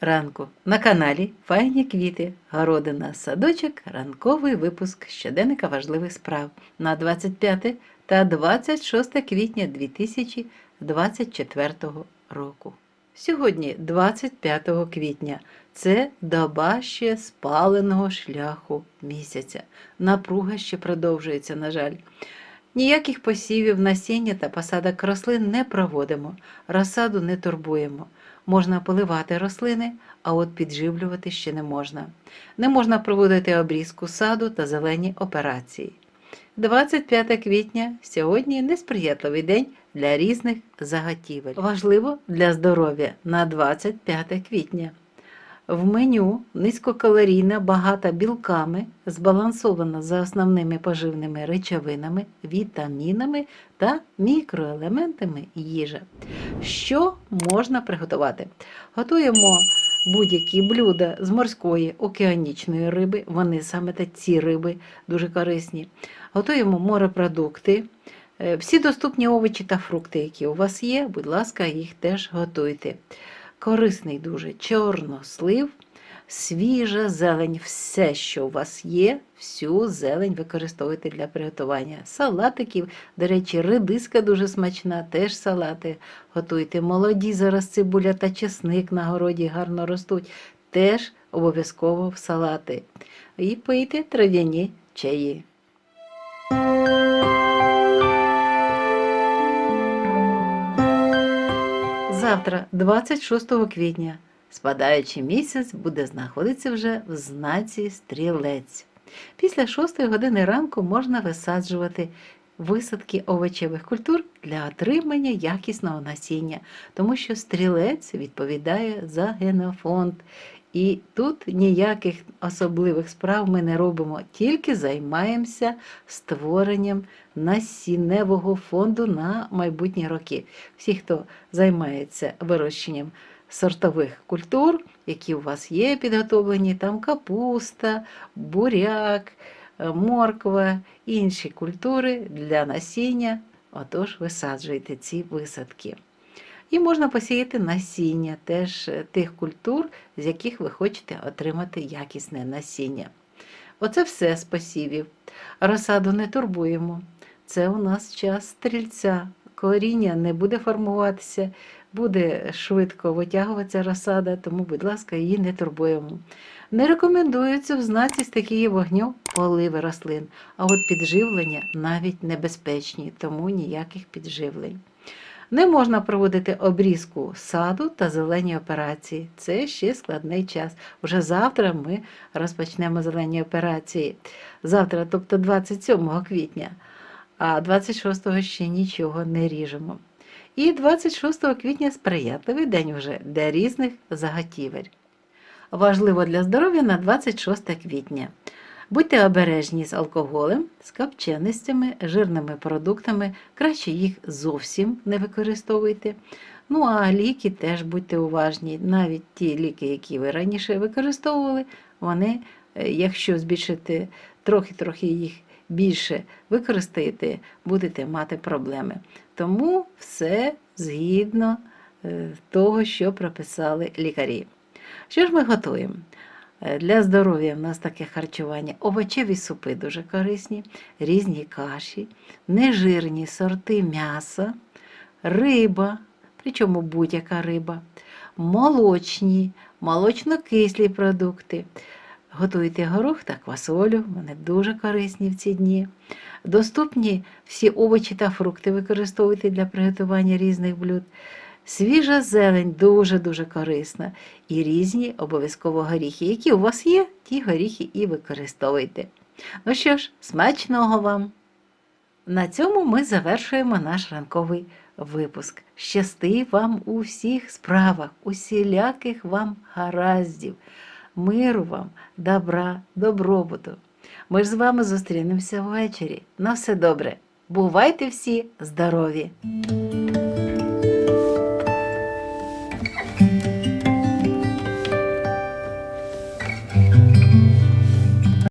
ранку на каналі Файні квіти, городина, садочок, ранковий випуск щоденника важливих справ на 25 та 26 квітня 2024 року. Сьогодні, 25 квітня, це доба ще спаленого шляху місяця. Напруга ще продовжується, на жаль. Ніяких посівів, насіння та посадок рослин не проводимо, розсаду не турбуємо. Можна поливати рослини, а от підживлювати ще не можна. Не можна проводити обрізку саду та зелені операції. 25 квітня сьогодні несприятливий день для різних заготівель. Важливо для здоров'я на 25 квітня. В меню низькокалорійна, багата білками, збалансована за основними поживними речовинами, вітамінами та мікроелементами їжа. Що можна приготувати? Готуємо будь-які блюда з морської океанічної риби, вони саме та ці риби дуже корисні. Готуємо морепродукти. Е, Всі доступні овочі та фрукти, які у вас є, будь ласка, їх теж готуйте. Корисний дуже чорнослив, свіжа зелень, все, що у вас є, всю зелень використовуйте для приготування салатиків. До речі, редиска дуже смачна, теж салати готуйте. Молоді зараз цибуля та чесник на городі гарно ростуть, теж обов'язково в салати. І пийте трав'яні чаї. Завтра, 26 квітня, спадаючий місяць буде знаходитися вже в знаці стрілець. Після 6 години ранку можна висаджувати висадки овочевих культур для отримання якісного насіння, тому що стрілець відповідає за генофонд. І тут ніяких особливих справ ми не робимо, тільки займаємося створенням насінневого фонду на майбутні роки. Всі, хто займається вирощенням сортових культур, які у вас є підготовлені, там капуста, буряк, е, морква, інші культури для насіння, отож висаджуйте ці висадки. І можна посіяти насіння теж е, тих культур, з яких ви хочете отримати якісне насіння. Оце все з посівів. Розсаду не турбуємо. Це у нас час стрільця. Коріння не буде формуватися, буде швидко витягуватися розсада, тому, будь ласка, її не турбуємо. Не рекомендується в знаці стихії вогню поливи рослин, а от підживлення навіть небезпечні, тому ніяких підживлень. Не можна проводити обрізку саду та зелені операції. Це ще складний час. Вже завтра ми розпочнемо зелені операції. Завтра, тобто 27 квітня, а 26 ще нічого не ріжемо. І 26 квітня сприятливий день вже для різних заготівель. Важливо для здоров'я на 26 квітня. Будьте обережні з алкоголем, з копченостями, жирними продуктами, краще їх зовсім не використовуйте. Ну а ліки теж будьте уважні. Навіть ті ліки, які ви раніше використовували, вони, е, якщо збільшити трохи-трохи їх більше використаєте, будете мати проблеми. Тому все згідно е, того, що прописали лікарі. Що ж ми готуємо? Е, Для здоров'я в нас таке харчування. Овочеві супи дуже корисні, різні каші, нежирні сорти м'яса, риба, причому будь-яка риба, молочні, молочно-кислі продукти. Готуйте горох та квасолю, вони дуже корисні в ці дні. Доступні всі овочі та фрукти використовуйте для приготування різних блюд. Свіжа зелень дуже-дуже корисна. І різні обов'язково горіхи. Які у вас є, ті горіхи і використовуйте. Ну що ж, смачного вам! На цьому ми завершуємо наш ранковий випуск. Щасти вам у всіх справах, усіляких вам гараздів, миру вам, добра, добробуту. Ми ж з вами зустрінемося ввечері. На все добре. Бувайте всі здорові!